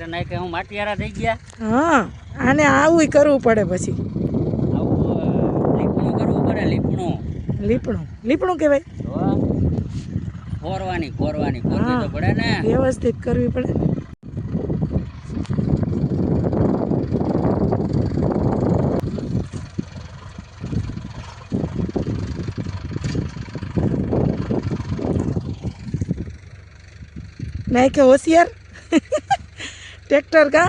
Tractor નાખે હું માટિયારા થઈ ગયા. હા આને આવું કરવું પડે પછી. આવું લીપણું કરવું પડે લીપણું. લીપણું. લીપણું કહેવાય? ખોરવાની ખોરવાની. ખોરવી તો પડે ને. વ્યવસ્થિત કરવી પડે. નાખે હોશિયાર? ટ્રેક્ટર કા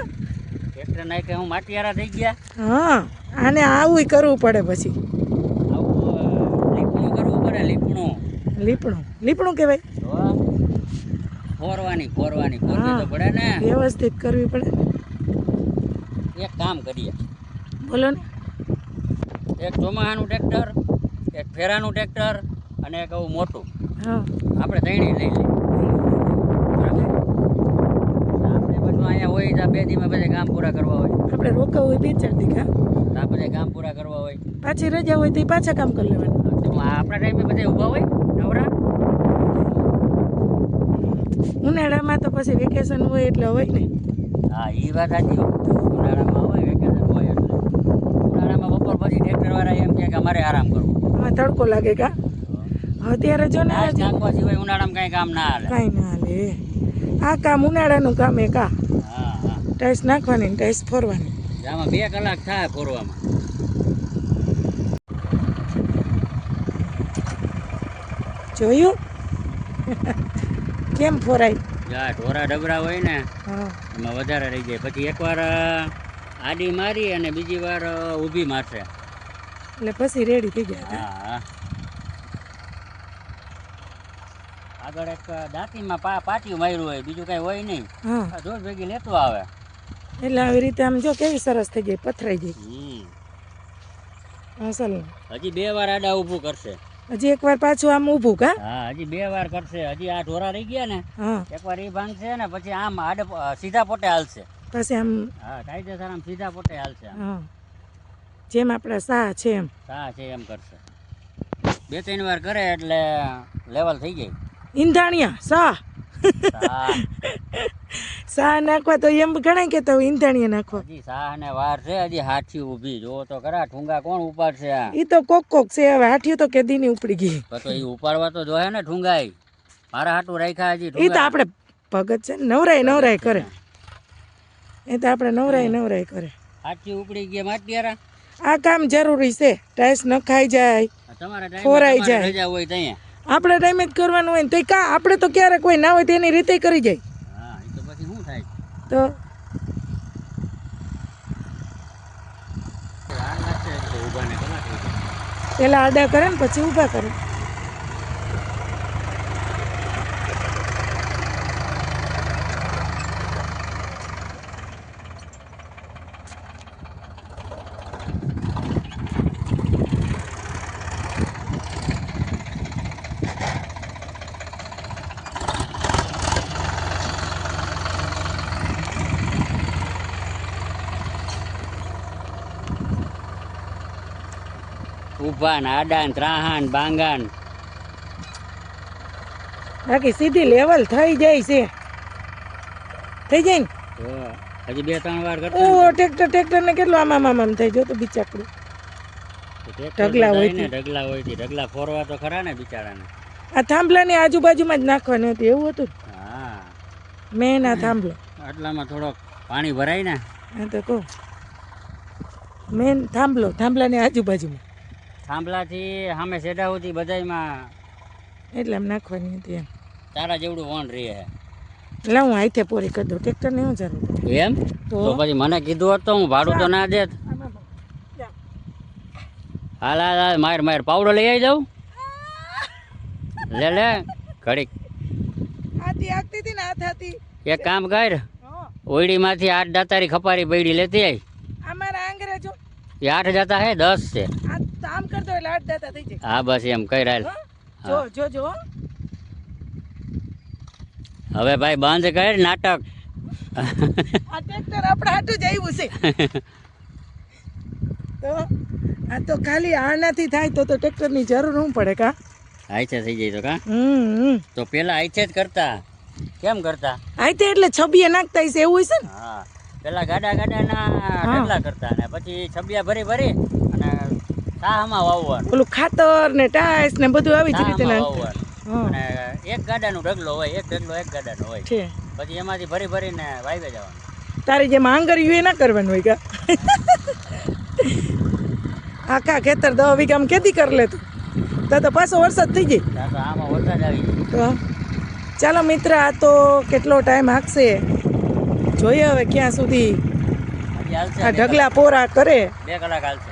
ટ્રેક્ટર નાખે હું માટિયારા થઈ ગયા. હા આને આવું કરવું પડે પછી. આવું લીપણું કરવું પડે લીપણું. લીપણું. લીપણું કહેવાય? ફોરવાની ફોરવાની ફોરવી તો પડે ને. વ્યવસ્થિત કરવી પડે. એક કામ કરીએ. બોલો ને. એક ચોમાહાનું ટ્રેક્ટર એક ફેરાનું ટ્રેક્ટર અને એક આવું મોટું. હા. આપણે ત્રણેય લઈ લઈએ બરાબર આપણે બધું અહીંયા હોય તો બે દીમાં પછી કામ પૂરા કરવા હોય. આપણે રોકા હોય બે ચાર દીકા. તો આ કામ પૂરા કરવા હોય. પાછી રજા હોય તો પાછા કામ કરી લેવાના. આપણા ટાઈમે બધા ઊભા હોય નવરા? ઉનાળામાં તો પછી વેકેશન હોય એટલે હોય ને. હા એ વાત સાચી. ઉનાળામાં હોય વેકેશન હોય એટલે. ઉનાળામાં બપોર પછી ટ્રેક્ટરવાળા એમ કહે કે અમારે આરામ કરવો. આમાં તડકો લાગે કા? અત્યારે જો ને નાખવા સિવાય ઉનાળામાં કાંઈ કામ ના હાલે. કઈ ના હાલે. આ કામ ઉનાળાનું કામ એ કા? ટાઈસ નાખવાની ને ટાઈસ ફરવાની. આમાં બે કલાક થાય ફોરવામાં. જોયું? કેમ ફોરાય? જા ઢોરા ડબરા હોય ને એમાં વધારે રહી જાય. પછી એકવાર આડી મારી અને બીજી વાર ઊભી મારશે. એટલે પછી રેડી થઈ ગયા હા આગળ એક દાંતીમાં પા પાટિયું માર્યું હોય બીજું કાંઈ હોય નહીં. જોર ભેગી લેતો આવે. એટલે આવી રીતે આમ જો કેવી સરસ થઈ ગઈ પથરાઈ ગઈ હમ. અસલ હજી બે વાર આડા ઊભું કરશે. હજી એકવાર પાછું આમ ઊભું કા? હા હજી બે વાર કરશે. હજી આ ઢોરા રહી ગયા ને એકવાર એ ભાંગશે ને પછી આમ આડે સીધા પોટે હાલશે. પછી આમ હા કાયદેસર આમ સીધા પોટે હાલશે. હા. જેમ આપણા સા છે એમ. સા છે એમ કરશે. બે ત્રણ વાર કરે એટલે લેવલ થઈ જાય. ઈંધાણિયા સાહ સાહ નાખવા તો એમ ઘણા કહેતા હોય નાખવા. હજી ને વાર છે હજી હાથી ઊભી. જો તો ખરા ઠુંગા કોણ ઉપાડશે આ? ઈ તો કોક કોક છે હવે હાઠિયું તો કેદીની ઉપડી ગઈ. તો ઉપાડવા તો જોહે ને ઠુંગાઈ. મારા હાટું રાખ્યા હજી ઈ તો આપણે ભગત છે ને નવરાય નવરાય કરે. એ તો આપણે નવરાય નવરાય કરે. હાથી ઉપડી ગયા માટિયારા આ કામ જરૂરી છે ટાઈસ નખાઈ જાય તમારા ખોરાઈ જાય. હોય ત્યાં આપણા ટાઈમે જ કરવાનું હોય ને તો કા આપણે તો ક્યારેક કોઈ ના હોય તેની રીતે કરી જાય. હા એ તો પછી શું થાય? તો તો. પેલા આડા કરે ને પછી ઊભા કરે. ઊભા ને આડા ને ત્રાહા ને બાંગા ને બાકી સીધી લેવલ થઈ જાય છે. થઈ જાય ને? હજી બે ત્રણ વાર કરતો ઓ ટ્રેક્ટર ટ્રેક્ટર ને કેટલું આમા આમ થઈ જો તો બિચાકડું ઢગલા હોય ને ઢગલા હોયથી. ઢગલા ફોરવા તો ખરા ને બિચારાને. આ થાંભલાની આજુબાજુમાં જ નાખવાની હતી એવું હતું હા. મેન આ થાંભલો. આટલામાં થોડોક પાણી ભરાય ને. હા તો કહું. મેન થાંભલો થાંભલાની આજુબાજુમાં. થાંભલાથી સામે સેડા સુધી બધાયમાં એટલે એમ નાખવાની હતી એમ. તારા જેવડું વણ રહે એટલે હું હાથે પૂરી કરી દઉં. ટ્રેક્ટરની શું જરૂર એમ? તો? પછી મને કીધું હોત તો હું ભાડું તો ના દેત. હાલ હાલ માર માર. પાવડો લઈ આવી જાઉં? લે લે. ઘડીક. હાથી આગતી હતી ને હાથ હાથી. એક કામ કર. હા. ઓયડીમાંથી આઠ દાતારી ખપારી બૈડી લેતી આવી અમારા આંગરે જો. આઠ જતા હે દસ છે. તો આમ કરતો એટલે આઠ દાતા થઈ જાય. હા બસ એમ કઈ હાલ જો જો જો. હવે ભાઈ બંધ કર નાટક. આ ટ્રેક્ટર આપણે હાટું જ આવ્યું છે. તો આ તો ખાલી આનાથી થાય તો તો ટ્રેક્ટરની જરૂર હું પડે કા? આઈછે થઈ જાય તો કા? હમ. તો પેલા આઈચે જ કરતા. કેમ કરતા? આઈતે એટલે છબીએ નાખતા હશે એવું હશે ને? હા. પેલા ગાડા ગાડાના ઢગલા કરતા ને પછી છબિયા ભરી ભરી અને સાહમાં વાવવાનું. ઓલું ખાતર ને ટાઈસ ને બધું આવી જ રીતે એક ગાડાનો ઢગલો હોય એક ઢગલો એક ગાડાનો હોય. છે. પછી એમાંથી ભરી ભરીને વાવે જવાનું તારી જેમ આંગળીયું એ ના કરવાનું હોય કા? આખા ખેતર દવા વીઘામાં ખેતી કરી લે તું. તો તો પાછો વરસાદ થઈ જાય. આમાં વરસાદ આવી તો ચાલો મિત્ર આ તો કેટલો ટાઈમ હાકશે? જોઈએ હવે ક્યાં સુધી આ ઢગલા પોરા કરે. બે કલાક હાલશે.